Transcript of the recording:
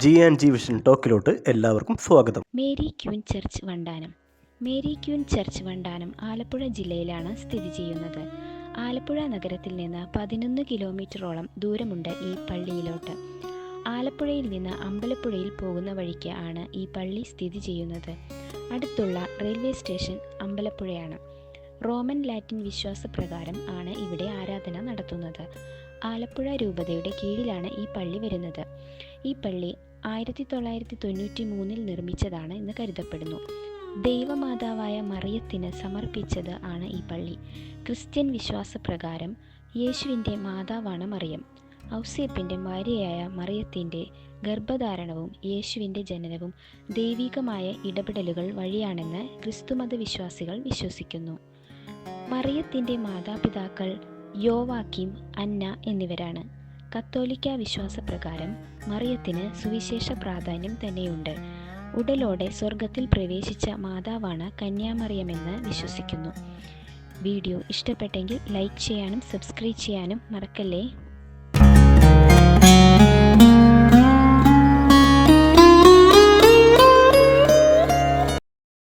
G and G vision ടോക്കിലോട്ട് എല്ലാവർക്കും സ്വാഗതം. Mary Queen church Vandanam. Mary Queen church Vandanam Alappuzha ജില്ലയിലാണ് സ്ഥിതി ചെയ്യുന്നത്. ആലപ്പുഴ നഗരത്തിൽ നിന്ന് പതിനൊന്ന് കിലോമീറ്ററോളം ദൂരമുണ്ട് ഈ പള്ളിയിലോട്ട്. ആലപ്പുഴയിൽ നിന്ന് അമ്പലപ്പുഴയിൽ പോകുന്ന വഴിക്ക് ആണ് ഈ പള്ളി സ്ഥിതി ചെയ്യുന്നത്. അടുത്തുള്ള റെയിൽവേ സ്റ്റേഷൻ അമ്പലപ്പുഴയാണ്. റോമൻ ലാറ്റിൻ വിശ്വാസപ്രകാരം ആണ് ഇവിടെ ആരാധന നടത്തുന്നത്. ആലപ്പുഴ രൂപതയുടെ കീഴിലാണ് ഈ പള്ളി വരുന്നത്. ഈ പള്ളി ആയിരത്തി തൊള്ളായിരത്തി തൊണ്ണൂറ്റി മൂന്നിൽ നിർമ്മിച്ചതാണ് എന്ന് കരുതപ്പെടുന്നു. ദൈവമാതാവായ മറിയത്തിന് സമർപ്പിച്ചത് ആണ് ഈ പള്ളി. ക്രിസ്ത്യൻ വിശ്വാസപ്രകാരം യേശുവിന്റെ മാതാവാണ് മറിയം. ഔസേപ്പിന്റെ ഭാര്യയായ മറിയത്തിന്റെ ഗർഭധാരണവും യേശുവിന്റെ ജനനവും ദൈവികമായ ഇടപെടലുകൾ വഴിയാണെന്ന് ക്രിസ്തുമത വിശ്വാസികൾ വിശ്വസിക്കുന്നു. മറിയത്തിന്റെ മാതാപിതാക്കൾ യോവാക്കിം അന്ന എന്നിവരാണ്. കത്തോലിക്ക വിശ്വാസപ്രകാരം മറിയത്തിന് സുവിശേഷ പ്രാധാന്യം തന്നെയുണ്ട്. ഉടലോടെ സ്വർഗത്തിൽ പ്രവേശിച്ച മാതാവാണ് കന്യാമറിയമെന്ന് വിശ്വസിക്കുന്നു. വീഡിയോ ഇഷ്ടപ്പെട്ടെങ്കിൽ ലൈക്ക് ചെയ്യാനും സബ്സ്ക്രൈബ് ചെയ്യാനും മറക്കല്ലേ?